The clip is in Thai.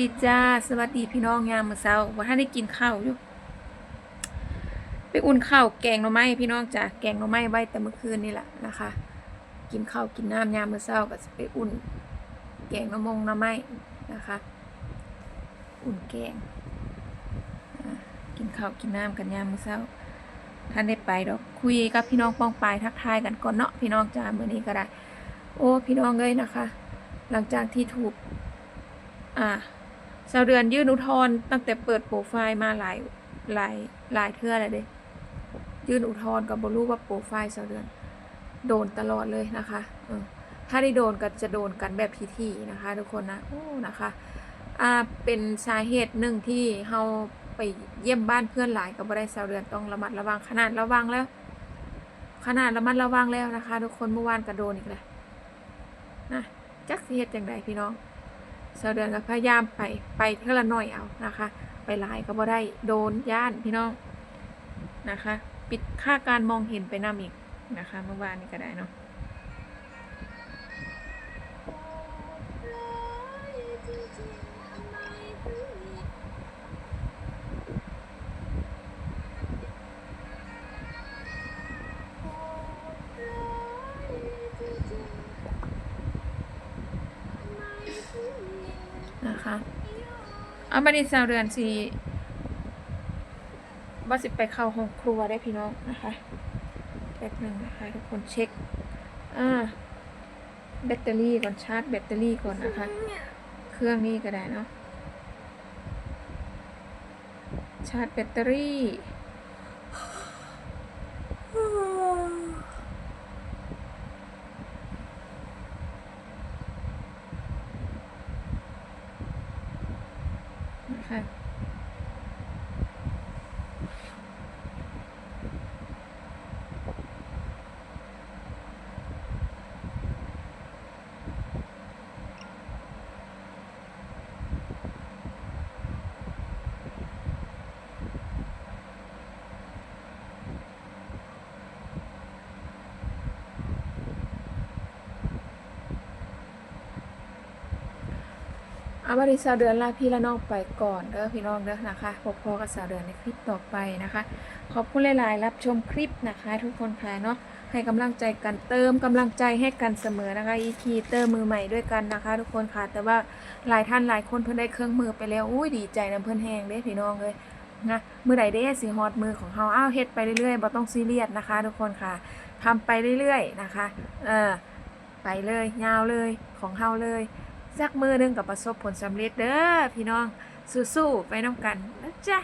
ดีจ้าสวัสดีพี่น้องยามมื้อเช้าว่าท่านได้กินข้าวอยู่ ไปอุ่นข้าวแกงหน่อไม้พี่น้องจ้ะแกงหน่อไม้ไว้แต่เมื่อคืนนี่แหละนะคะ กินข้าวกินน้ำยามมื้อเช้าก็จะไปอุ่น แกงหน่อมงหน่อไม้นะคะ อุ่นแกงกินข้าวกินน้ำกันยามมื้อเช้าท่านได้ไปดอกคุยกับพี่น้องป้องปลายทักทายกันก่อนเนาะพี่น้องจ้ามื้อนี้ก็ได้ โอ้พี่น้องเลยนะคะ หลังจากที่ถูกอ่า ชาวเดือนยื่นอุทธรณ์ตั้งแต่เปิดโปรไฟล์มาหลายหลายหลายเทื่อแล้วเด้ยื่นอุทธรณ์กับบรูว่าโปรไฟล์ชาวเดือน โดนตลอดเลยนะคะถ้าได้โดนก็จะโดนกันแบบทีๆนะคะ ทุกคนนะโอ้นะคะอ่าเป็นสาเหตุหนึ่งที่เฮาไปเยี่ยมบ้านเพื่อนหลายกับบ่ได้ชาวเดือนต้องระมัดระวังขนาดระวังแล้ว ขนาดระมัดระวังแล้วนะคะ ทุกคนเมื่อวานก็โดนอีกแล้วนะจักสิเฮ็ดจังไดพี่น้อง ชาเดือนก็พยายามไปไปเท่าละหน่อยเอานะคะ ไปหลายก็บ่ได้โดนย่านพี่น้องนะคะ ปิดค่าการมองเห็นไปนำอีกนะคะเมื่อวานนี้ก็ได้เนาะ นะคะ เอามาดิสาวเรือนสีว่าสิไปเข้าห้องครัวได้พี่น้องนะคะแป๊บหนึ่งนะคะทุกคนเช็ค อ่า แบตเตอรี่ก่อนชาร์จแบตเตอรี่ก่อนนะคะ เครื่องนี้ก็ได้เนาะ ชาร์จแบตเตอรี่ น เอามาดิสาวเดือนลาพี่ละน้องไปก่อนเด้อพี่น้องเด้อนะคะพบพอกับสาวเดือนในคลิปต่อไปนะคะ ขอบคุณหลายๆรับชมคลิปนะคะ ทุกคนค่ะเนาะให้กำลังใจกันเติมกำลังใจให้กันเสมอนะคะอีทีเตอร์มือใหม่ด้วยกันนะคะ ทุกคนค่ะ แต่ว่าหลายท่านหลายคนเพิ่นได้เครื่องมือไปแล้วอุ้ยดีใจนํเพิ่นแฮงเด้พี่น้องเลยนะมือใดเด้สิฮอดมือของเฮาอ้าวเฮ็ดไปเรื่อยๆบ่ต้องซีเรียสนะคะ ทุกคนค่ะทำไปเรื่อยๆนะคะเออไปเลยยาวเลยของเฮาเลย จักมือหนึงกับประสบผลสำเร็จเด้อพี่น้องสู้ๆไปน้ำกันนะจ๊ะ